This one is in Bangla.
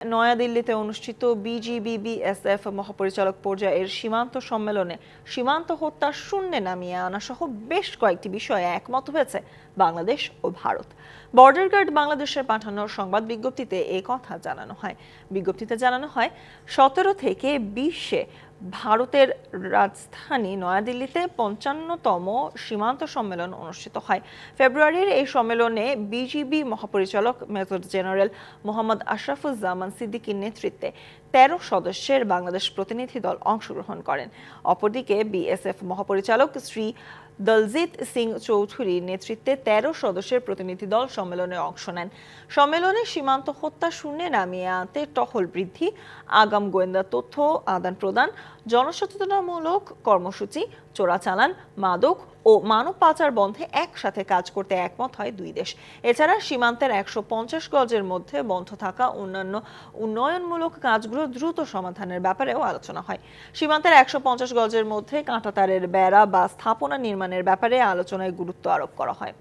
নয়াদিল্লিতে অনুষ্ঠিত বিজিবিবিএসএফ মহাপরিচালক পর্যায়ের সীমান্ত সম্মেলনে সীমান্ত হত্যা শূন্যে নামিয়ে আনা সহ বেশ কয়েকটি বিষয়ে একমত হয়েছে বাংলাদেশ ও ভারত। বর্ডার গার্ড বাংলাদেশের পাঠানো সংবাদ বিজ্ঞপ্তিতে এ কথা জানানো হয়। বিজ্ঞপ্তিতে জানানো হয়, সতেরো থেকে বিশে ভারতের রাজধানী নয়াদিল্লিতে পঞ্চান্নতম সীমান্ত সম্মেলন অনুষ্ঠিত হয়। ফেব্রুয়ারির এই সম্মেলনে বিজিবি মহাপরিচালক মেজর জেনারেল মোহাম্মদ আশরাফুজ্জামান সিদ্দিকীর নেতৃত্বে তেরো সদস্যের বাংলাদেশ প্রতিনিধি দল অংশগ্রহণ করেন। অপরদিকে বিএসএফ মহাপরিচালক শ্রী দলজিৎ সিং চৌধুরীর নেতৃত্বে তেরো সদস্যের প্রতিনিধি দল সম্মেলনে অংশ নেন। সম্মেলনে সীমান্ত হত্যা শূন্যে নামিয়ে আনতে টহল বৃদ্ধি, আগাম গোয়েন্দা তথ্য আদান প্রদান, জনসচেতনামূলক কর্মসূচি, চোরাচালান, মাদক ও মানব পাচার বন্ধে একসাথে কাজ করতে একমত হয় দুই দেশ। এছাড়া সীমান্তের একশো পঞ্চাশ গজের মধ্যে বন্ধ থাকা অন্যান্য উন্নয়নমূলক কাজগুলো দ্রুত সমাধানের ব্যাপারেও আলোচনা হয়। সীমান্তের একশো পঞ্চাশ গজের মধ্যে কাঁটাতারের বেড়া বা স্থাপনা নির্মাণের ব্যাপারে আলোচনায় গুরুত্ব আরোপ করা হয়।